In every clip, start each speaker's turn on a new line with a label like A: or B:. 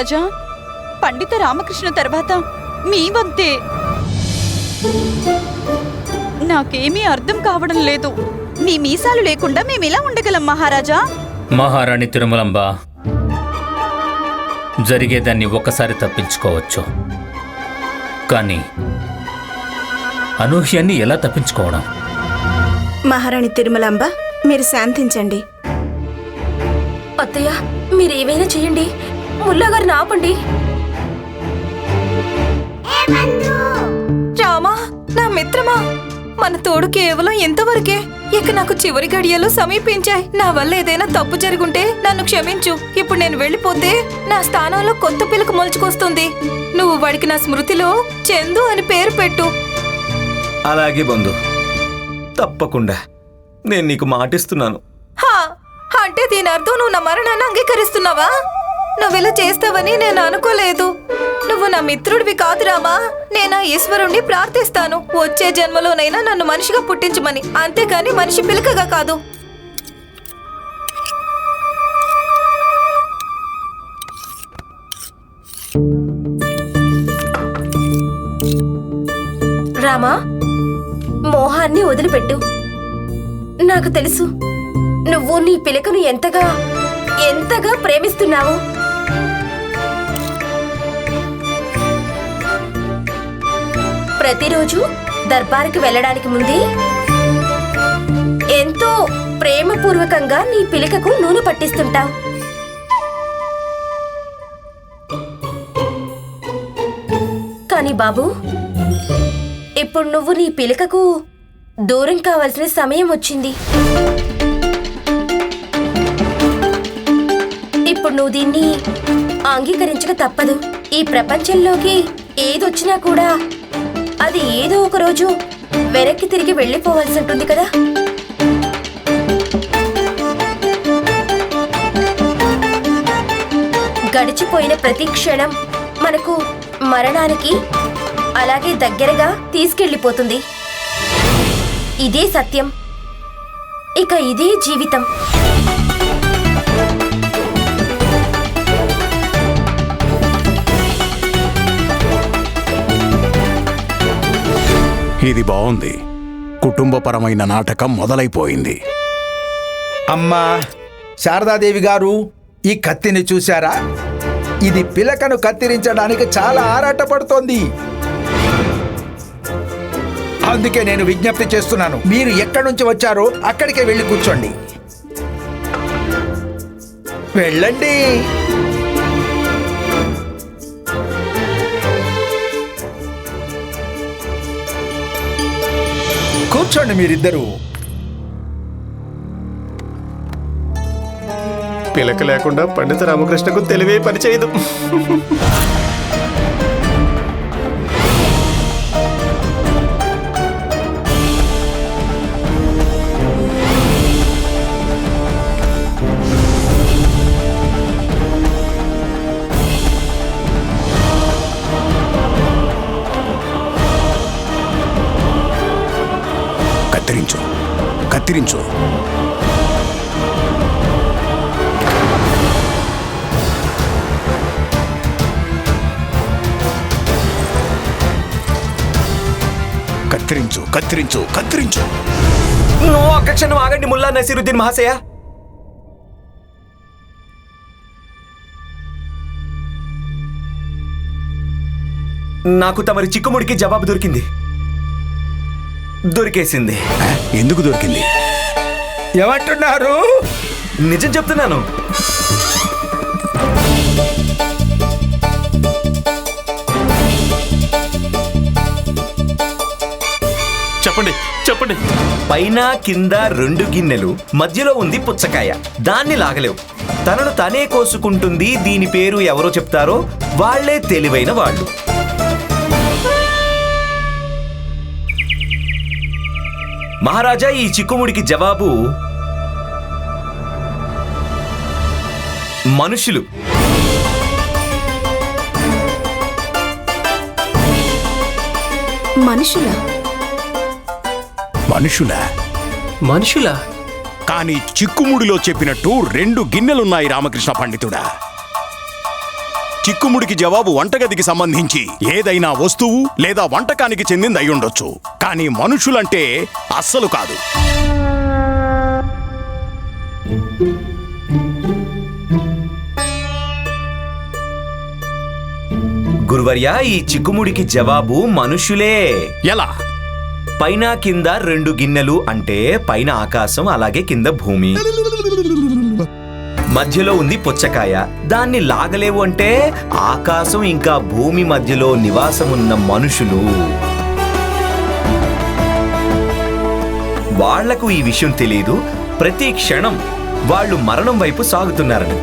A: మహారాజా పండిత రామకృష్ణ తర్వాత మీ వంతే. నాకేమీ అర్థం కావడం లేదు. మీ మీసాలు లేకుండా మేమిలా ఉండగలం మహారాజా?
B: మహారాణి తిరుమలంబ జరిగేదాన్ని ఒక్కసారి తప్పించుకోవచ్చు. కానీ అనూహ్యాన్ని ఎలా తప్పించుకోవడం?
C: మహారాణి తిరుమలాంబ మీరు శాంతించండి.
D: అత్తయ్య మీరేమైనా చేయండి. ముల్లా గారిని ఆపండి. రామా నా మిత్రమా మన తోడు కేవలం ఎంతవరకే ఇక నాకు చివరి గడియలు సమీపించాయి. నా వల్ల ఏదైనా తప్పు జరుగుంటే నన్ను క్షమించు. ఇప్పుడు నేను వెళ్ళిపోతే నా స్థానంలో కొత్త పిలుకు మొలుచుకొస్తుంది. నువ్వు వాడికి నా స్మృతిలో చందు అని పేరు పెట్టు.
E: అలాగే బంధు. తప్పకుండా. నేను నీకు మాటిస్తున్నాను.
D: హా అంటే దీని అర్థం నువ్వు నా మరణాన్ని అంగీకరిస్తున్నావా? నువ్వు చేస్తావని నేను అనుకోలేదు. నువ్వు నా మిత్రుడివి కాదు రామా. నేను ఆ ఈశ్వరుణ్ణి ప్రార్థిస్తాను. వచ్చే జన్మలోనైనా నన్ను మనిషిగా పుట్టించమని. అంతేగాని మనిషి పిలకగా కాదు. రామా మోహాన్ని వదిలిపెట్టు. నాకు తెలుసు నువ్వు నీ పిలకను ఎంతగా ఎంతగా ప్రేమిస్తున్నావు. ప్రతిరోజు దర్బారుకి వెళ్ళడానికి ముందే ఎంతో ప్రేమపూర్వకంగా నీ పిలకకు నూనె పట్టిస్తుంటావు. కానీ బాబు ఇప్పుడు నువ్వు నీ పిలికకు దూరం కావాల్సిన సమయం వచ్చింది. ఇప్పుడు నువ్వు దీన్ని అంగీకరించక తప్పదు. ఈ ప్రపంచంలోకి ఏదొచ్చినా కూడా అది ఏదో ఒక రోజు వెనక్కి తిరిగి వెళ్ళిపోవాల్సి ఉంటుంది కదా? గడిచిపోయిన ప్రతి క్షణం మనకు మరణానికి అలాగే దగ్గరగా తీసుకెళ్ళిపోతుంది. ఇదే సత్యం. ఇక ఇదే జీవితం.
F: ఇది బాగుంది. కుటుంబపరమైన నాటకం మొదలైపోయింది.
G: అమ్మా శారదాదేవి గారు ఈ కత్తిని చూశారా? ఇది పిలకను కత్తిరించడానికి చాలా ఆరాటపడుతోంది. అందుకే నేను విజ్ఞప్తి చేస్తున్నాను. మీరు ఎక్కడి నుంచి వచ్చారో అక్కడికే వెళ్ళి కూర్చోండి. వెళ్ళండి. కూర్చోండి మీరిద్దరూ.
H: పిలక లేకుండా పండిత రామకృష్ణకు తెలివే పనిచేయదు
F: కత్తిరించు కత్తిరించు కత్తిరించు కత్తిరించు.
E: నువ్వు ఒక్క క్షణం ఆగండి ముల్లా నసీరుద్దీన్ మహాశయ. నాకు తమరి చిక్కుముడికి జవాబు దొరికింది. దొరికేసింది.
F: ఎందుకు దొరికింది?
G: ఏమంటున్నారు?
E: నిజం చెప్తున్నాను.
H: చెప్పండి చెప్పండి.
E: పైన కింద రెండు గిన్నెలు మధ్యలో ఉంది పుచ్చకాయ. దాన్ని లాగలేవు. తనను తనే కోసుకుంటుంది దీని పేరు ఎవరో చెప్తారో వాళ్ళే తెలివైన వాళ్ళు. మహారాజా ఈ చిక్కుముడికి జవాబు మనుషులు.
C: మనుషులా?
F: మనుషులా?
H: మనుషులా?
F: కానీ చిక్కుముడిలో చెప్పినట్టు రెండు గిన్నెలున్నాయి రామకృష్ణ పండితుడా? చిక్కుముడికి జవాబు వంటగదికి సంబంధించి ఏదైనా వస్తువు లేదా వంటకానికి చెందింది అయి ఉండొచ్చు కానీ మనుషులంటే అస్సలు కాదు.
E: గురువర్య ఈ చిక్కుముడికి జవాబు మనుషులే.
F: ఎలా?
E: పైన కింద రెండు గిన్నెలు అంటే పైన ఆకాశం అలాగే కింద భూమి. మధ్యలో ఉంది పుచ్చకాయ. దాన్ని లాగలేవు అంటే ఆకాశం ఇంకా భూమి మధ్యలో నివాసమున్న మనుషులు. వాళ్ళకు ఈ విషయం తెలియదు ప్రతి క్షణం వాళ్ళు మరణం వైపు సాగుతున్నారని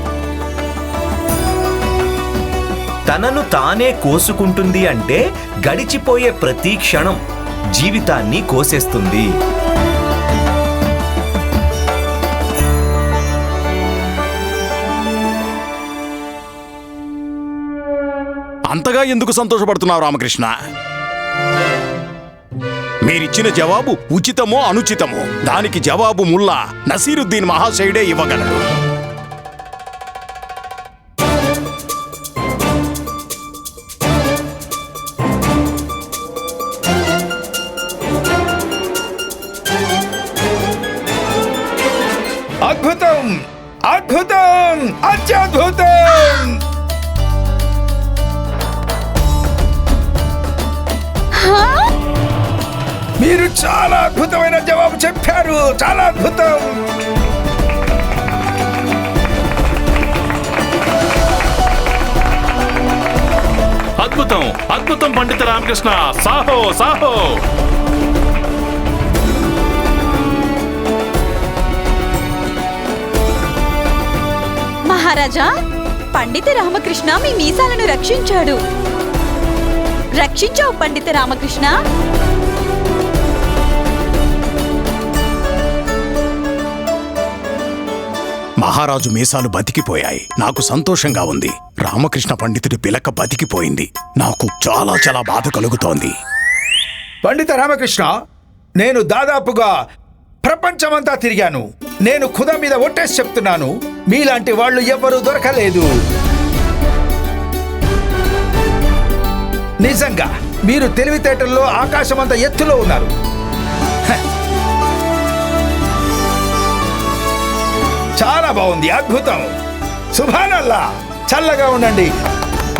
E: తనను తానే కోసుకుంటుంది అంటే గడిచిపోయే ప్రతి క్షణం జీవితాన్ని కోసేస్తుంది.
F: అంతగా ఎందుకు సంతోషపడుతున్నావు రామకృష్ణ? మీరిచ్చిన జవాబు ఉచితమో అనుచితమో దానికి జవాబు ముల్లా నసీరుద్దీన్ మహాశయుడే ఇవ్వగలడు.
G: అద్భుతం! అద్భుతం! అత్యద్భుతం! మీరు చాలా అద్భుతమైన జవాబు చెప్పారు. చాలా అద్భుతం.
I: అద్భుతం అద్భుతం పండిత రామకృష్ణ. సాహో సాహో.
A: మహారాజా పండిత రామకృష్ణ మీ మీసాలను రక్షించాడు. రక్షించావు పండిత రామకృష్ణ.
F: మహారాజు మీసాలు బతికిపోయాయి. నాకు సంతోషంగా ఉంది. రామకృష్ణ పండితుడి పిలక బతికిపోయింది. నాకు చాలా చాలా బాధ కలుగుతోంది.
G: పండిత రామకృష్ణ నేను దాదాపుగా ప్రపంచమంతా తిరిగాను. నేను ఖుద మీద ఒట్టేసి చెప్తున్నాను. మీలాంటి వాళ్ళు ఎవ్వరూ దొరకలేదు. నిజంగా మీరు తెలివితేటల్లో ఆకాశమంత ఎత్తులో ఉన్నారు. చాలా బాగుంది అద్భుతం. సుభానల్లా చల్లగా ఉండండి.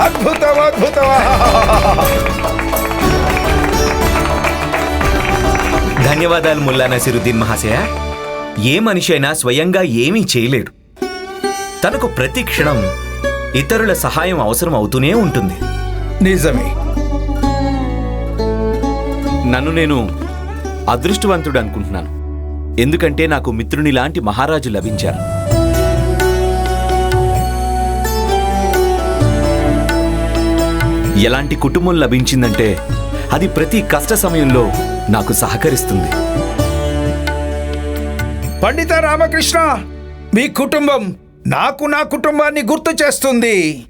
G: అద్భుతం అద్భుతం.
E: ధన్యవాదాలు ముల్లా నసిరుద్దీన్ మహాశయ. ఏ మనిషి అయినా స్వయంగా ఏమీ చేయలేడు. తనకు ప్రతి క్షణం ఇతరుల సహాయం అవసరం అవుతూనే ఉంటుంది.
G: నిజమే.
J: నన్ను నేను అదృష్టవంతుడు అనుకుంటున్నాను. ఎందుకంటే నాకు మిత్రుని లాంటి మహారాజు లభించారు. ఎలాంటి కుటుంబం లభించిందంటే అది ప్రతి కష్ట సమయంలో నాకు సహకరిస్తుంది.
G: పండిత రామకృష్ణ మీ కుటుంబం నాకు నా కుటుంబాన్ని గుర్తు చేస్తుంది.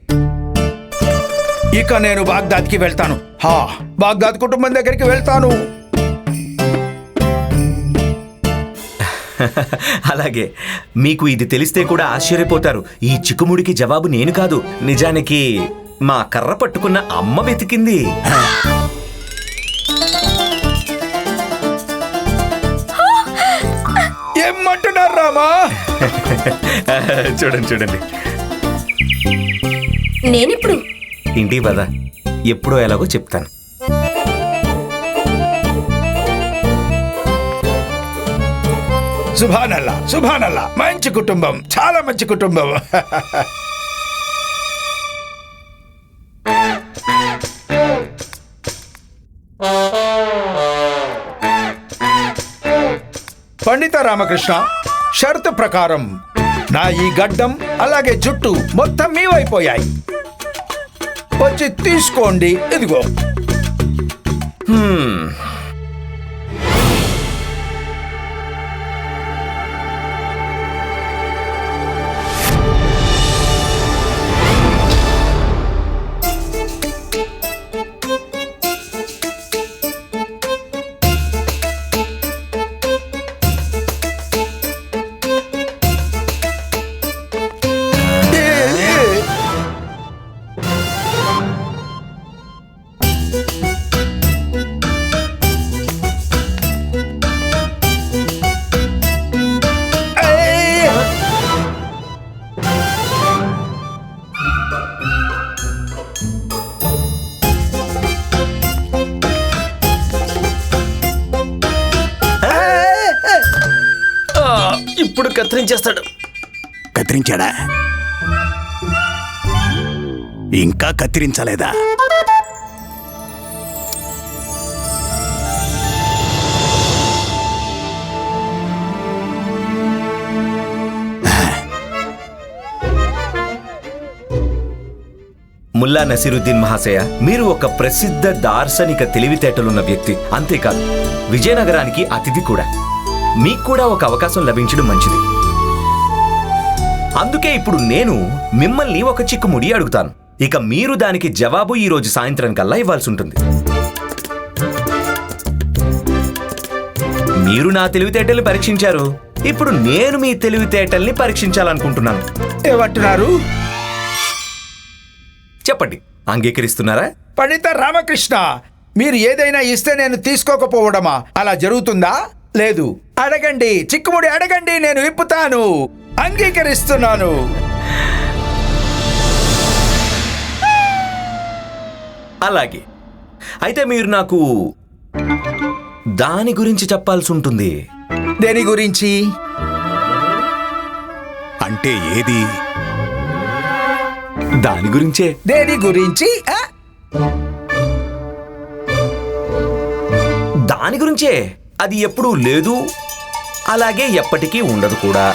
G: ఇక నేను బాగ్దాద్కి వెళ్తాను. హా బాగ్దాద్ కుటుంబం దగ్గరికి వెళ్తాను.
E: అలాగే మీకు ఇది తెలిస్తే కూడా ఆశ్చర్యపోతారు. ఈ చిక్కుముడికి జవాబు నేను కాదు. నిజానికి మా కర్ర పట్టుకున్న అమ్మ వెతికింది.
G: ఏమంటున్నారు రామా?
E: చూడండి చూడండి.
D: నేనిప్పుడు?
E: ఇంటికి పద. ఎప్పుడో ఎలాగో చెప్తాను.
G: సుభానల్లా సుభానల్లా. మంచి కుటుంబం చాలా మంచి కుటుంబం. పండిత రామకృష్ణ షరతు ప్రకారం నా ఈ గడ్డం అలాగే జుట్టు మొత్తం మీవైపోయాయి వచ్చి తీసుకోండి ఇదిగో.
H: కత్తిరించేస్తాడు.
F: కత్తిరించాడా? ఇంకా కత్తిరించలేదా?
E: ముల్లా నసీరుద్దీన్ మహాశయ మీరు ఒక ప్రసిద్ధ దార్శనిక తెలివితేటలున్న వ్యక్తి. అంతేకాదు విజయనగరానికి అతిథి కూడా. మీకు కూడా ఒక అవకాశం లభించడం మంచిది. అందుకే ఇప్పుడు నేను మిమ్మల్ని ఒక చిక్కుముడి అడుగుతాను. ఇక మీరు దానికి జవాబు ఈ రోజు సాయంత్రం కల్లా ఇవ్వాల్సి ఉంటుంది మీరు నా తెలివితేటల్ని పరీక్షించారు. ఇప్పుడు నేను మీ తెలివితేటల్ని పరీక్షించాలనుకుంటున్నాను.
G: ఏమంటున్నారు?
E: చెప్పండి. అంగీకరిస్తున్నారా?
G: పండిత రామకృష్ణ మీరు ఏదైనా ఇస్తే నేను తీసుకోకపోవడమా? అలా జరుగుతుందా? లేదు. అడగండి చిక్కుముడి అడగండి నేను విప్పుతాను. అంగీకరిస్తున్నాను.
E: అలాగే. అయితే మీరు నాకు దాని గురించి చెప్పాల్సి ఉంటుంది.
G: దేని గురించి?
F: అంటే ఏది?
E: దాని గురించే.
G: దేని గురించి? ఆ?
E: దాని గురించే. అది ఎప్పుడూ లేదు అలాగే ఎప్పటికీ ఉండదు కూడా.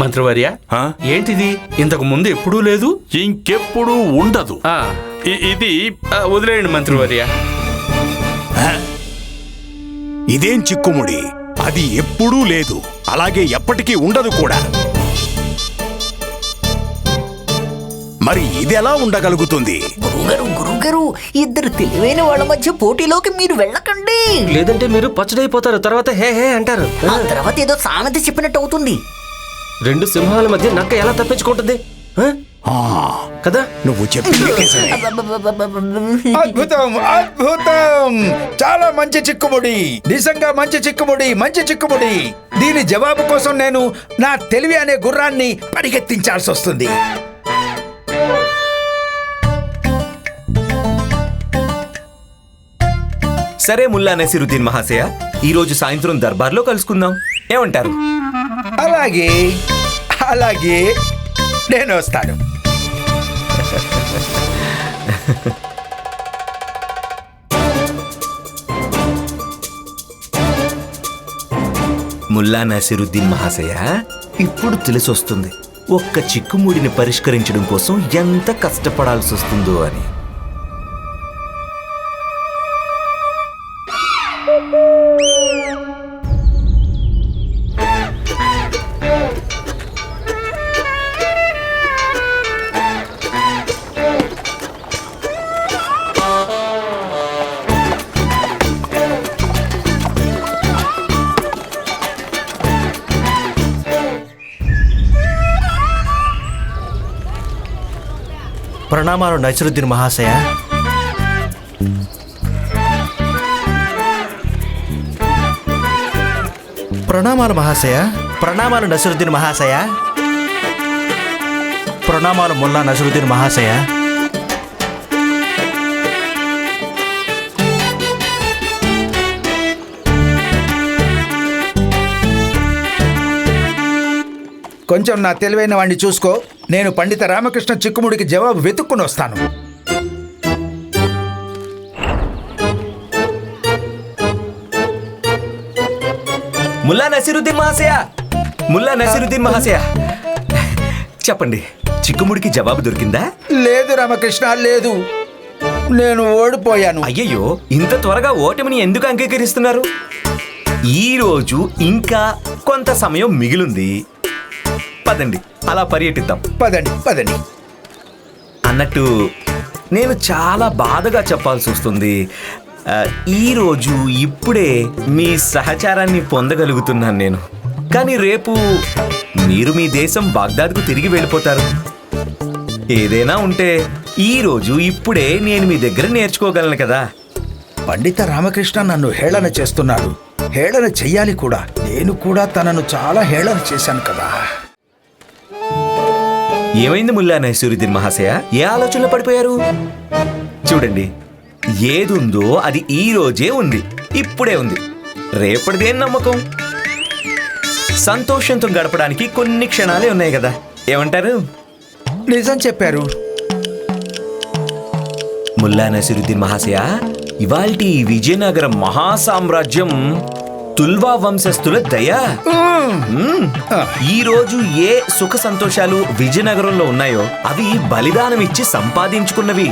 I: మంత్రివర్య? ఏంటిది? ఇంతకు ముందు ఎప్పుడూ లేదు? ఇంకెప్పుడు ఉండదు. ఇది వదిలేయండి మంత్రివర్య.
F: ఇదేం చిక్కుముడి? అది ఎప్పుడూ లేదు అలాగే ఎప్పటికీ ఉండదు కూడా. మరి ఇది ఎలా ఉండగలుగుతుంది?
K: గురుగారు గురుగారు ఇద్దరు తెలివైన వాళ్ళ మధ్య పోటీలోకి మీరు వెళ్ళకండి.
H: లేదంటే మీరు పచ్చడైపోతారు తర్వాత హే హే అంటారు.
K: ఆ తర్వాత ఏదో సామెత చెప్పినట్టు అవుతుంది.
H: రెండు సింహాల మధ్య నక్క ఎలా తప్పించుకుంటుంది? ఆ?
F: ఆ,
H: కదా?
F: నువ్వు చెప్పింది నిజమే.
G: అద్భుతం అద్భుతం. చాలా మంచి చిక్కుముడి. నిజంగా మంచి చిక్కుముడి మంచి చిక్కుముడి. దీని జవాబు కోసం నేను నా తెలివి అనే గుర్రాన్ని పరిగెత్తించాల్సి వస్తుంది.
E: సరే ముల్లా నసీరుద్దీన్ మహాశయ ఈ రోజు సాయంత్రం దర్బార్లో కలుసుకుందాం. ఏమంటారు?
G: అలాగే అలాగే. నేను వస్తాను.
E: ముల్లా నసిరుద్దీన్ మహాశయ ఇప్పుడు తెలిసొస్తుంది. ఒక్క చిక్కుముడిని పరిష్కరించడం కోసం ఎంత కష్టపడాల్సి వస్తుందో అని.
H: నైసరుద్దీన్ మహాశయ. ప్రణామాలు మహాశయ. ప్రణామాలు నసరుద్దీన్ మహాశయ. ప్రణామాలు ముల్లా నసరుద్దీన్ మహాశయ.
G: కొంచెం నా తెలివైన వాడిని చూసుకో. నేను పండిత రామకృష్ణ చిక్కుముడికి జవాబు వెతుక్కుని వస్తాను.
E: ముల్లా నసీరుద్దీన్ మహాశయ! ముల్లా నసీరుద్దీన్ మహాశయ! చెప్పండి చిక్కుముడికి జవాబు దొరికిందా?
G: లేదు రామకృష్ణ లేదు. నేను ఓడిపోయాను.
E: అయ్యయ్యో ఇంత త్వరగా ఓటమిని ఎందుకు అంగీకరిస్తున్నారు? ఈ రోజు ఇంకా కొంత సమయం మిగిలింది. పదండి అలా పర్యటిద్దాం.
G: పదండి పదండి.
E: అన్నట్టు నేను చాలా బాధగా చెప్పాల్సి వస్తుంది. ఆ, ఈ రోజు ఇప్పుడే మీ సహచారాన్ని పొందగలుగుతున్నాను నేను. కానీ రేపు మీరు మీ దేశం బాగ్దాద్కు తిరిగి వెళ్ళిపోతారు. ఏదైనా ఉంటే ఈ రోజు ఇప్పుడే నేను మీ దగ్గర నేర్చుకోగలను కదా.
G: పండిత రామకృష్ణ నన్ను హేళన చేస్తున్నాడు. హేళన చెయ్యాలి కూడా. నేను కూడా తనను చాలా హేళన చేశాను కదా.
E: ఏమైంది ముల్లా నైసూరుద్దీన్ మహాశయ? ఏ ఆలోచనలో పడిపోయారు? చూడండి ఏదుందో అది ఈ రోజే ఉంది ఇప్పుడే ఉంది. రేపటిదేం నమ్మకం. సంతోషంతో గడపడానికి కొన్ని క్షణాలే ఉన్నాయి కదా. ఏమంటారు?
G: నిజం చెప్పారు.
E: ముల్లా నసిరుద్దీన్ మహాశయ ఇవాల్టి విజయనగరం మహాసామ్రాజ్యం తుల్వా వంశస్థుల దయ. ఈ రోజు ఏ సుఖ సంతోషాలు విజయనగరంలో ఉన్నాయో అవి బలిదానం ఇచ్చి సంపాదించుకున్నవి.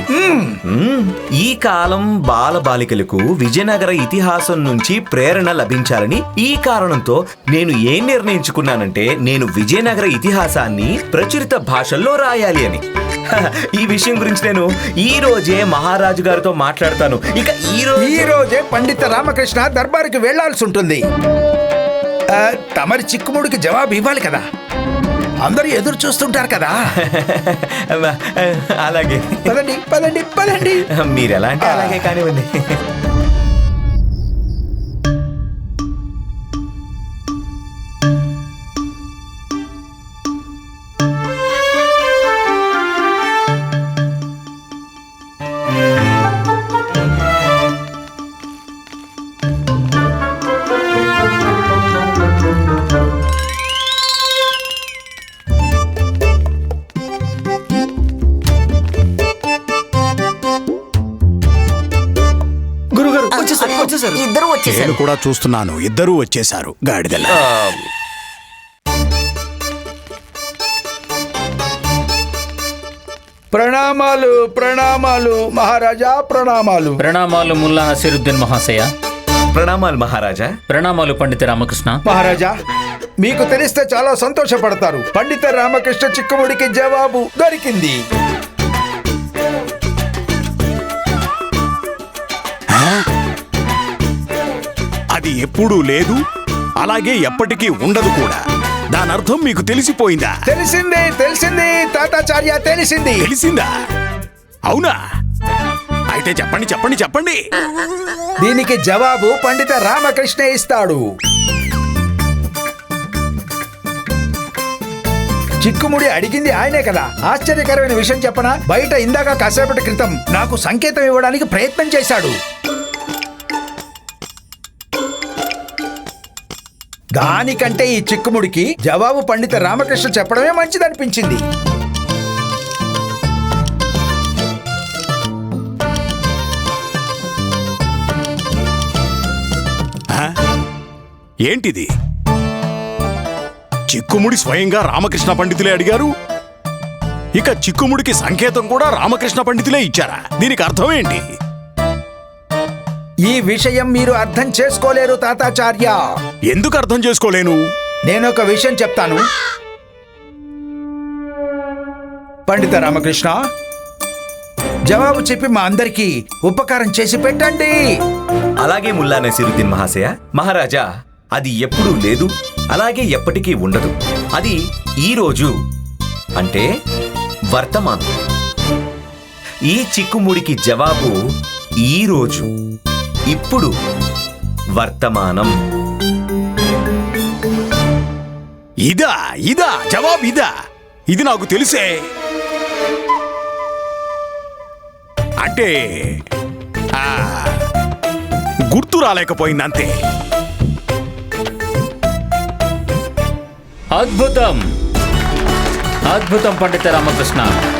E: ఈ కాలం బాల బాలికలకు విజయనగర ఇతిహాసం నుంచి ప్రేరణ లభించాలని ఈ కారణంతో నేను ఏం నిర్ణయించుకున్నానంటే నేను విజయనగర ఇతిహాసాన్ని ప్రచురిత భాషల్లో రాయాలి అని. ఈ విషయం గురించి నేను ఈ రోజే మహారాజు గారితో మాట్లాడతాను. ఇక ఈ రోజు
G: ఈ రోజే పండిత రామకృష్ణ దర్బారుకి వెళ్ళాల్సి ఉంటుంది. ఆ, తమరి చిక్కుముడికి జవాబు ఇవ్వాలి కదా. అందరూ ఎదురు చూస్తుంటారు కదా.
E: అలాగే.
G: పదండి పదండి పదండి.
E: మీరు ఎలా అంటే అలాగే కానివ్వండి.
F: నేను కూడా చూస్తున్నాను. ఇద్దరూ వచ్చేశారు. గాడిదల.
G: ప్రణామాలు ప్రణామాలు మహారాజా ప్రణామాలు.
B: ప్రణామాలు ముల్లా నసీరుద్దీన్ మహాశయ.
E: ప్రణామాలు మహారాజా.
B: ప్రణామాలు పండిత రామకృష్ణ.
G: మహారాజా మీకు తెలిస్తే చాలా సంతోషపడతారు. పండిత రామకృష్ణ చిక్కుముడికి జవాబు దొరికింది.
F: అది ఎప్పుడూ లేదు అలాగే ఎప్పటికీ ఉండదు కూడా. దాని అర్థం మీకు తెలిసిపోయిందా?
G: తెలిసింది తెలిసింది తాతాచార్య తెలిసింది.
F: తెలిసిందా? అవునా? అయితే చెప్పండి చెప్పండి చెప్పండి.
G: దీనికి జవాబు పండిత రామకృష్ణ ఇస్తాడు. చిక్కుముడి అడిగింది ఆయనే కదా. ఆశ్చర్యకరమైన విషయం చెప్పనా? బయట ఇందాక కాసేపటి క్రితం నాకు సంకేతం ఇవ్వడానికి ప్రయత్నం చేశాడు. దానికంటే ఈ చిక్కుముడికి జవాబు పండిత రామకృష్ణ చెప్పడమే మంచిదనిపించింది.
F: ఏంటిది? చిక్కుముడి స్వయంగా రామకృష్ణ పండితులే అడిగారు? ఇక చిక్కుముడికి సంకేతం కూడా రామకృష్ణ పండితులే ఇచ్చారా? దీనికి అర్థం ఏంటి?
G: ఈ విషయం మీరు అర్థం చేసుకోలేరు తాతాచార్య.
F: ఎందుకు అర్థం చేసుకోలేను?
G: నేను ఒక విషయం చెప్తాను. పండిత రామకృష్ణ జవాబు చెప్పి మా అందరికీ ఉపకారం చేసి పెట్టండి.
E: అలాగే ముల్లా నసీరుద్దీన్ మహాశయ మహారాజా అది ఎప్పుడూ లేదు అలాగే ఎప్పటికీ ఉండదు. అది ఈ రోజు అంటే వర్తమానం. ఈ చిక్కుముడికి జవాబు ఈ రోజు. ఇప్పుడు వర్తమానం.
F: ఇదా ఇదా జవాబు ఇదా. ఇది నాకు తెలిసే. అంటే ఆ, గుర్తు రాలేకపోయింది అంతే
B: అద్భుతం. అద్భుతం పండిత రామకృష్ణ.